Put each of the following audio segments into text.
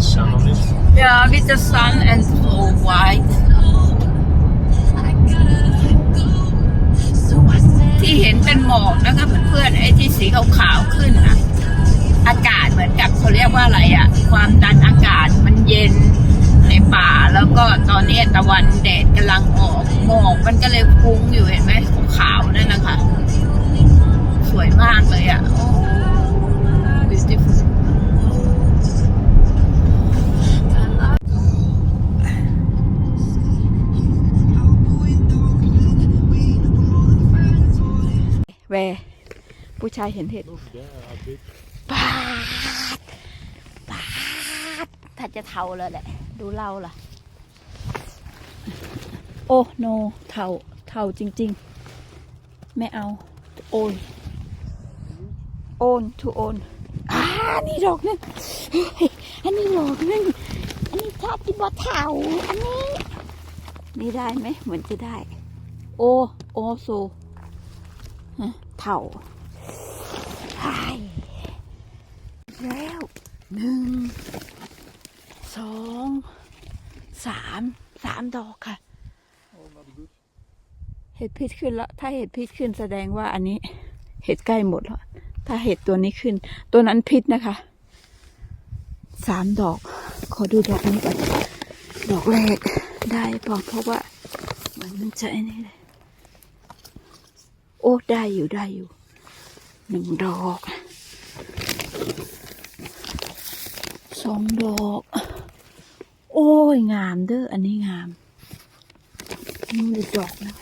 the sun on it. Yeah, with the sun and so white. ที่เห็นเป็นหมอกนะคะเพื่อนๆไอ้ที่สีขาวๆขึ้นนะอากาศเหมือนกับเขาเรียกว่าอะไรอะความดันอากาศมันเย็นในป่าแล้วก็ตอนนี้ตะวันแดดกำลังออกหมอกมันก็เลยฟุ้งอยู่เห็นไหมขาวๆนั่นนะคะสวยมากเลยอะโแวผู้ชายเห็นเห็ด Look, yeah, how big. ปาดปาดถ้าจะเทาแล้วแหละ ดูเราล่ะ โอ้โนเทาเทาจริง ๆ ไม่เอา โอนโอนทูโอนอ่านี่ดอกหนึงเฮ้ยอันนี้ดอกหนึงอันนี้ชาติบ่เทาอันนี้ นี่ได้ไหมเหมือนจะได้ โอโอโซฮะ เท่าไแล้วหนึ่งสองสามสามดอกค่ะ เห็ดพิษขึ้นแล้ว ถ้าเห็ดพิษขึ้นแสดงว่าอันนี้ เห็ดใกล้หมดแล้ว ถ้าเห็ดตัวนี้ขึ้น ตัวนั้นพิษนะคะสามดอก ขอดูดอกนี้ก่อนดอกแรกได้ปล่าเพราะว่าเหมือนมันจะไอ้นี่เลย โอ้ได้อยู่ได้อยู่หนึ่งดอกสองดอก โอ้ยงามเด้ออันนี้งามนี่อีกดอกนึง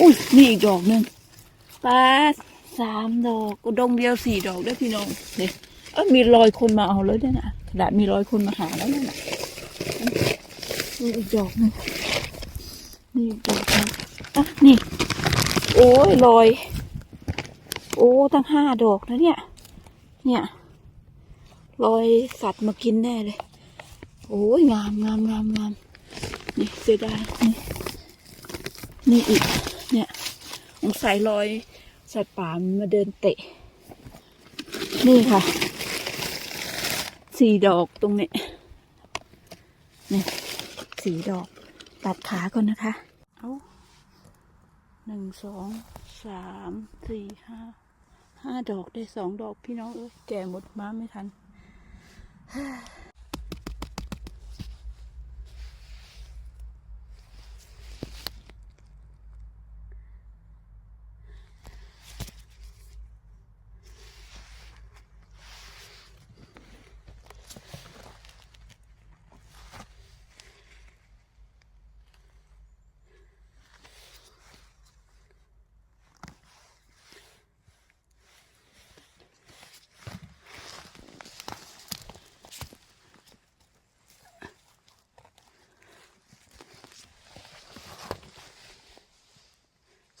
อุ้ยนี่อีกดอกหนึ่งปลาสามดอกกระดงเดียวสี่ดอกได้พี่น้องเนี่ยเออมีรอยคนมาเอาแล้วเนี่ยนะกระดมีรอยคนมาหาแล้วเนี่ยนะนี่อีกดอกหนึงนี่อีกดอกนึงอะนี่ โอ้ยรอย โอ้ ตั้งห้าดอกนะเนี่ย เนี่ยรอยสัตว์มากินแน่เลย โอ้ยงามงามงามงามนี่เสียดายนี่นี่อีก เนี่ยสงสัยรอยสัตว์ป่ามาเดินเตะ นี่ค่ะสี่ดอกตรงนี้นี่สี่ดอก ตัดขาก่อนนะคะ หนึ่งสองสามสี่ห้าห้าดอกได้สองดอกพี่น้องเอ้ยแก่หมดมาไม่ทัน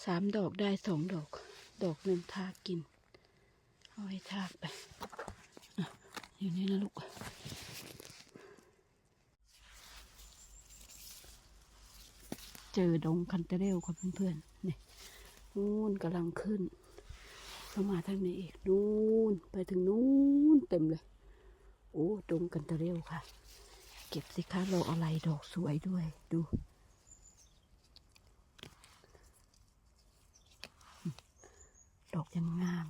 สามดอกได้สองดอก ดอกหนึ่งทากิน เอาให้ทากไปอะอยู่นี่นะลูกเจอดงคันเตเรลครับเพื่อนๆนี่นู่นกำลังขึ้นเข้ามาทางนี้อีกนู่นไปถึงนู่นเต็มเลย โอ้ดงกันเตเรลค่ะ เก็บสิคะเราอะไรดอกสวยด้วยดู อกยังงาม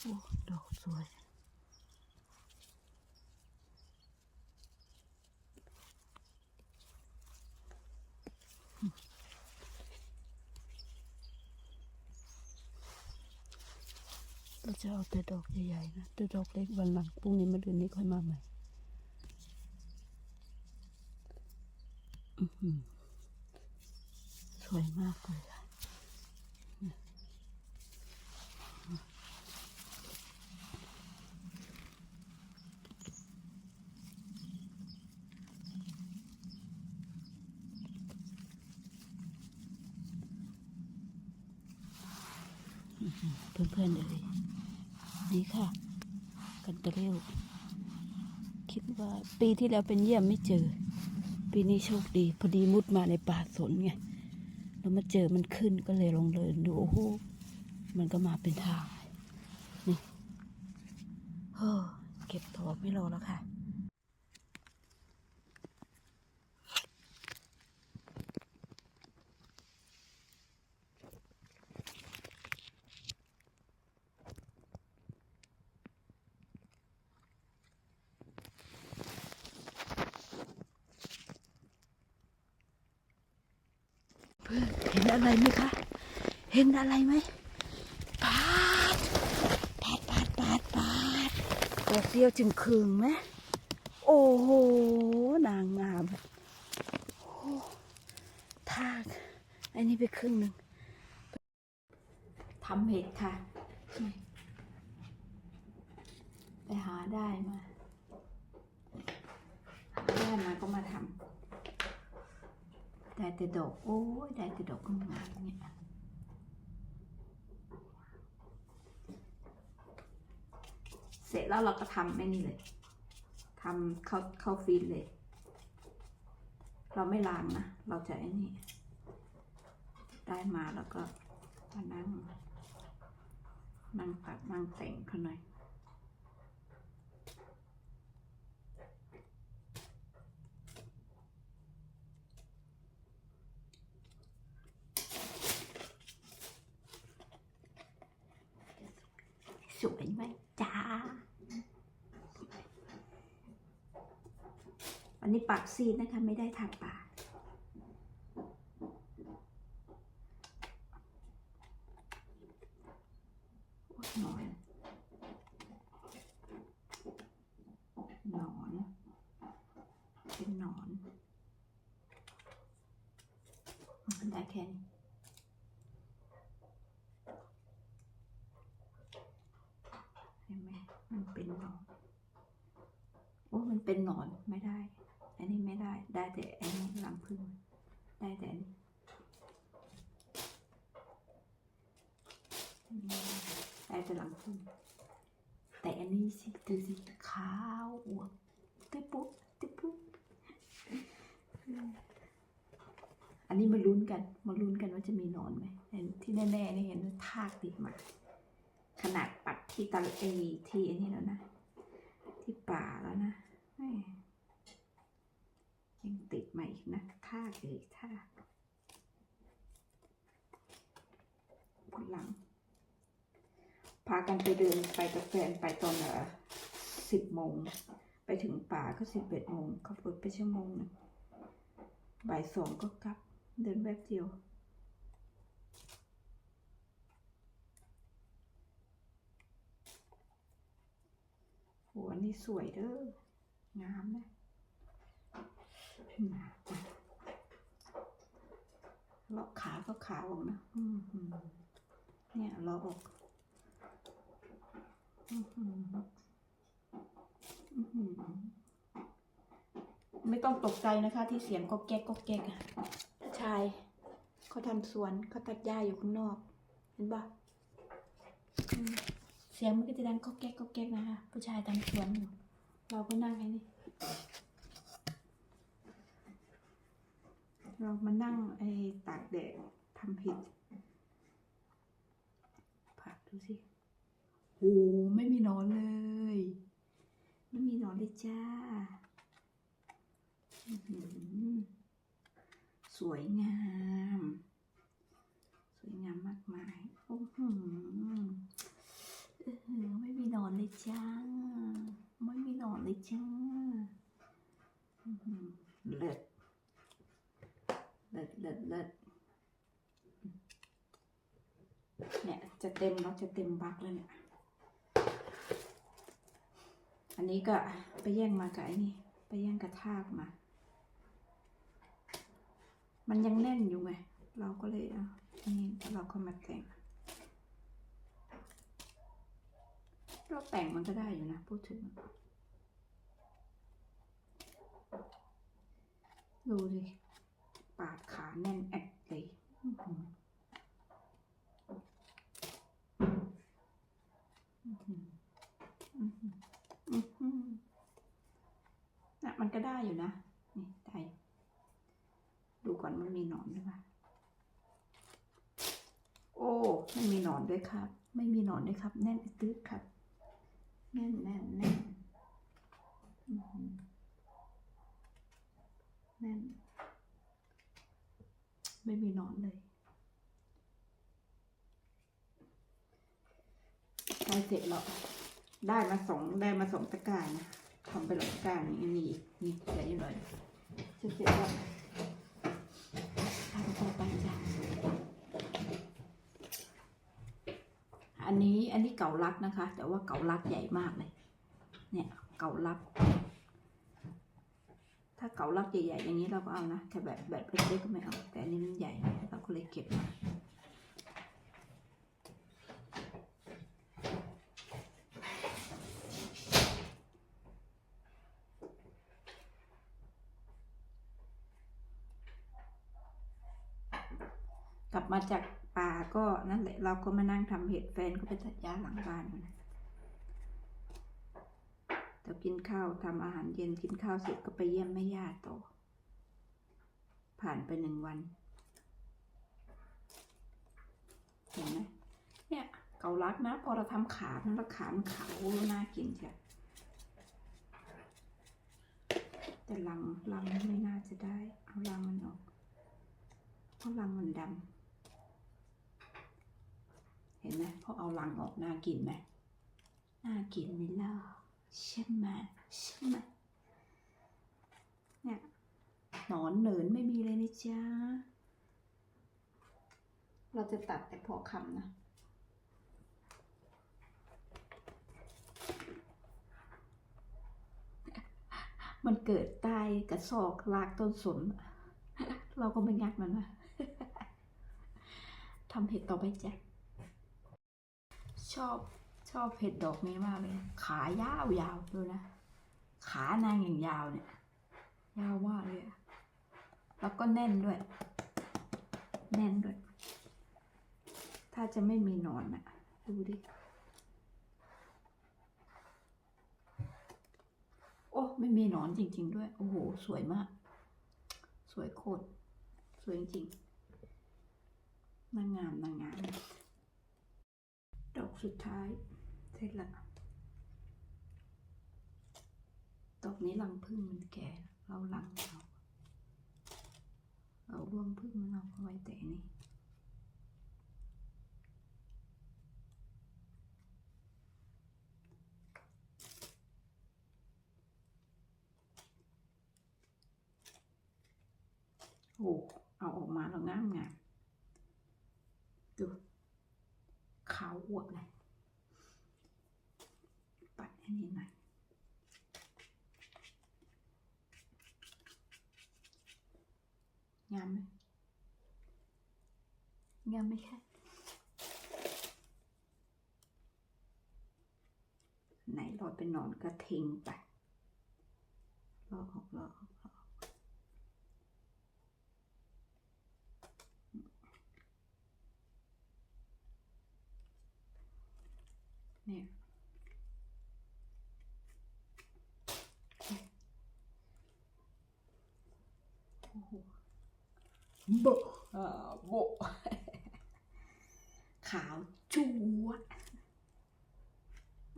โอ้ ดอกสวยเราจะเอาแต่ดอกใหญ่ๆนะแต่ดอกเล็กวันหลังพรุ่งนี้มาเดือนนี้ค่อยมาใหม่ อื้อหือ สวยมากเลยค่ะเพื่อนๆเลยนี่ค่ะ กันตะเร็วคิดว่าปีที่แล้วเป็นเยี่ยมไม่เจอ ปีนี้โชคดี พอดีมุดมาในป่าสนไงแล้วมาเจอมันขึ้นก็เลยลองเดินดูโอ้โหมันก็มาเป็นทางนี่เฮ้อเก็บถั่วไม่รอแล้วค่ะ เห็น อะไรไหมคะ เห็นอะไรไหมปาดปาดปาดปาดปาดดอกเดียวจึงคืงไหมโอ้โห นางงามโอ้ทาก อันนี้ไปครึ่งหนึ่งทำเห็ดค่ะนี่ไปหาได้มา หาได้มาก็มาทำ ได้แต่ดอกโอ้ยได้แต่ดอกงามเนี่ยเสร็จแล้วเราก็ทำไอ้นี่เลยทำเข้าเข้าฟีดเลย เราไม่ล้างนะ เราจะไอ้นี่ ได้มาแล้วก็มานั่งนั่งตัดนั่งแต่งเขาหน่อย สวยไหมจ้า อันนี้ปากซีดนะคะ ไม่ได้ทาปากหนอน หนอน เป็นหนอนมันได้แค่นี้เห็นไหมมันเป็นหนอน โอ้ มันเป็นหนอนไม่ได้ อันนี้ไม่ได้ ได้แต่อันนี้รังพึ่งได้แต่อันนี้ได้แต่รังพึ่งแต่อันนี้สิดูสิขาวอวบติ๊บปุ๊บติ๊บปุ๊บอันนี้มาลุ้นกัน มาลุ้นกันว่าจะมีนอนไหมที่แน่ๆนี่เห็นว่าทากติดมา ขนาดปัดที่ตะเอที่อันนี้แล้วนะ ที่ป่าแล้วนะ ยังติดมาอีกนะท่ากอีกท่าบนหลัง พากันไปเดินไปกับแฟนไปตอนเออสิบโมง ไปถึงป่าก็สิบเอ็ดโมงขับรถไปชั่วโมงหนึงบ่ายสองก็กลับ เดินแบบเดียวโหอันนี้สวยเด้องามนะ เลาะขาก็ขาวออกนะอืมหือเนี่ยเลาะออกอือหืออื้อหือไม่ต้องตกใจนะคะ ที่เสียงก็แก๊กก็แก๊กอะชายเขาทำสวนเขาตัดหญ้าอยู่ข้างนอก เห็นปะอืมเสียงมันก็จะดังก็แก๊กก็แก๊กนะคะ ผู้ชายทำสวนอยู่ เราก็นั่งไอ้นี่ เรามานั่งไอ้ตากแดดทำผิดผักดูสิโอ้ไม่มีหนอนเลย ไม่มีหนอนเลยจ้าอื้อหือสวยงาม สวยงามมากมาย โอ้โหเออไม่มีหนอนเลยจ้า ไม่มีหนอนเลยจ้าอื้อหือเลิศ เลิศเนี่ยจะเต็มแล้วจะเต็มบักแล้วเนี่ย อันนี้ก็ไปแย่งมากับไอ้นี่ ไปแย่งกระทากมา มันยังแน่นอยู่ไง เราก็เลยเอานนี้เราก็มาแต่ง เราแต่งมันก็ได้อยู่นะ พูดถึง ดูดิ ปาดขาแน่นแอดเลยนะมันก็ได้อยู่นะ นี่ได้ดูก่อนมันมีหนอนหรือเปล่าโอ้ไม่มีหนอนด้วยครับ ไม่มีหนอนด้วยครับ แน่นตึ๊ดครับ ใกล้เสร็จแล้วได้มาสองได้มาสองตะกร้านะทำไปหลายตะกร้านี่นี่นี่ใหญ่หน่อยเสร็จแล้วทำต่อไปจ้ะอันนี้อันนี้เก่าลักนะคะ แต่ว่าเก่าลักใหญ่มากเลย เนี่ยเก่าลักถ้าเก่าลักใหญ่ๆอย่างนี้เราก็เอานะแต่แบบแบบเล็กๆก็ไม่เอา แต่อันนี้มันใหญ่เราก็เลยเก็บมา บมาจากป่าก็นั่นแหละเราก็มานั่งทำเห็ดแฟนก็ไปตัดหญ้าหลังบ้านนะแต่กินข้าวทำอาหารเย็นกินข้าวเสร็จก็ไปเยี่ยมแม่ย่าต่อ ผ่านไปหนึ่งวันเห็นไหมเนี่ยเกาลัดนะ พอเราทำขามันแล้วขามันขาวน่ากินใช่แต่ลังลังไม่น่าจะได้ เอาลังมันออก เพราะรังมันดำ เห็นไหมพอเอารังออกน่ากินไหมน่ากินไหมล่ะใช่ไหมใช่ไหมเนี่ยหนอนเหนินไม่มีเลยนะจ๊ะเราจะตัดแต่พอคำนะมันเกิดใต้กระสอกลากต้นสน เราก็ไม่งัดมันนะทำเห็ดต่อไปจ้ะ ชอบชอบเห็ดดอกนี้มากเลย ขายาวยาวดูนะ ขานางอย่างยาวเนี่ย ยาวมากเลยอะแล้วก็แน่นด้วย แน่นด้วย ถ้าจะไม่มีหนอนอะดูดิ โอ้ ไม่มีหนอนจริง ๆ ด้วย โอ้โห สวยมาก สวยโคตร สวยจริง นางงามนางงาม ดอกสุดท้าย เสร็จละดอกนี้รังพึ่งมันแก่ เรารังเอาเรารวงพึ่งมันเอาไว้แต่นี่โอ้เอาออกมาแล้วงามงามดู ขา วอวบเลยปัดให้นี่หน่อยงามไหมงามไหมคะไหนรอยเป็นนอนก็ทิ้งไปลอกออกลอกออกลอกออก เนี่ย โอ้โหโบะอ่าโบะขาวจัวะ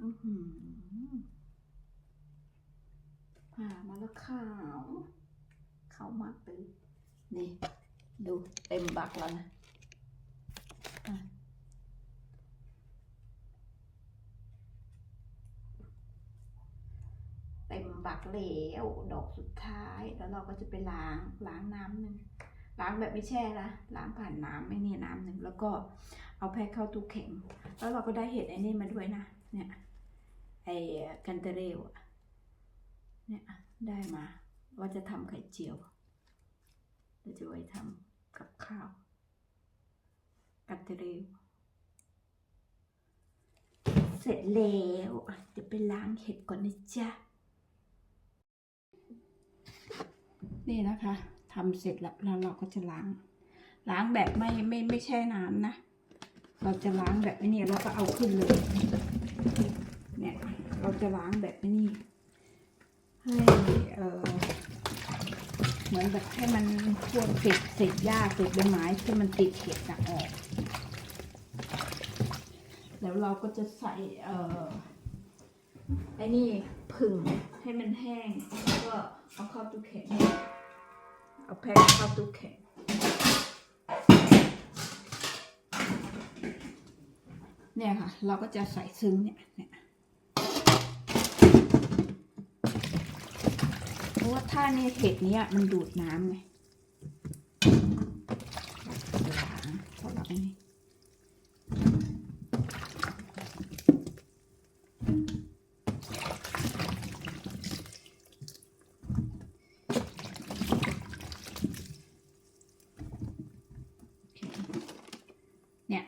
อือหือผ่ามาแล้วขาว ขาวมากเลยนี่ ดูเต็มบักแล้วนะอะเต็ม บักแล้วดอกสุดท้าย แล้วเราก็จะไปล้างล้างน้ำหนึ่งล้างแบบไม่แช่นะล้างผ่านน้ำไม่เนี่ยน้ำหนึ่งแล้วก็เอาแพ็คเข้าตู้แข็ง แล้วเราก็ได้เห็ดไอ้นี่มาด้วยนะเนี่ยไอ้กันเตเรลอะเนี่ยได้มาว่าจะทำไข่เจียวเราจะไว้ทำกับข้าวกันเตเรลเสร็จแล้วเดี๋ยวไปล้างเห็ดก่อนนะจ๊ะ นี่นะคะทำเสร็จแล้วแล้วเราก็จะล้าง ล้างแบบไม่ไม่ไม่แช่น้ำนะ เราจะล้างแบบนี้แล้วก็เอาขึ้นเลย เนี่ย เราจะล้างแบบนี้ให้เออเหมือนแบบให้มันพวกเศษเศษหญ้าเศษใบไม้ที่มันติดเห็ดน่ะออก แล้วเราก็จะใส่เออ ไอ้นี่ผึ่งให้มันแห้งแล้วก็เอาเข้าตู้แข็งเอาแพ็คเข้าตู้แข็งเนี่ยค่ะ เราก็จะใส่ซึ้งเนี่ยเนี่ยเพราะว่าถ้าเนี่ยเห็ดเนี้ยมันดูดน้ำไงล้างพอล้างนี่เนี่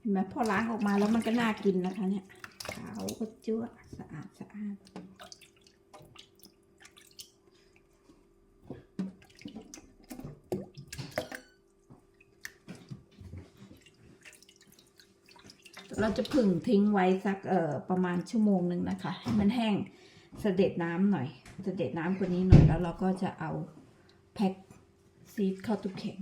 เห็น ไหมพอล้างออกมาแล้วมันก็น่ากินนะคะ เนี่ยขาวก็จั่วสะอาดสะอาดเราจะผึ่งทิ้งไว้สักเอ่อประมาณชั่วโมงหนึ่งนะคะ ให้มันแห้งเสด็จน้ำหน่อย เสด็จน้ำกว่านี้หน่อยแล้วเราก็จะเอาแพ็คซีดเข้าตู้แข็ง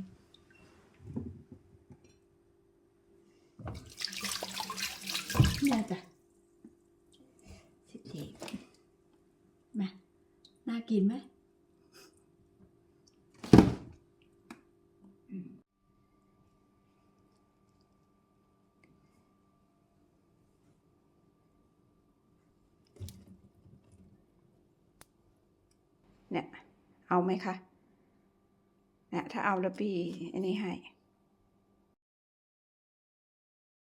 นี่ยจ้ะสิเด็กมาน่ากินไหมอืมเนี่ย เอาไหมคะเนี่ยถ้าเอาแล้วพี่อันนี้ให้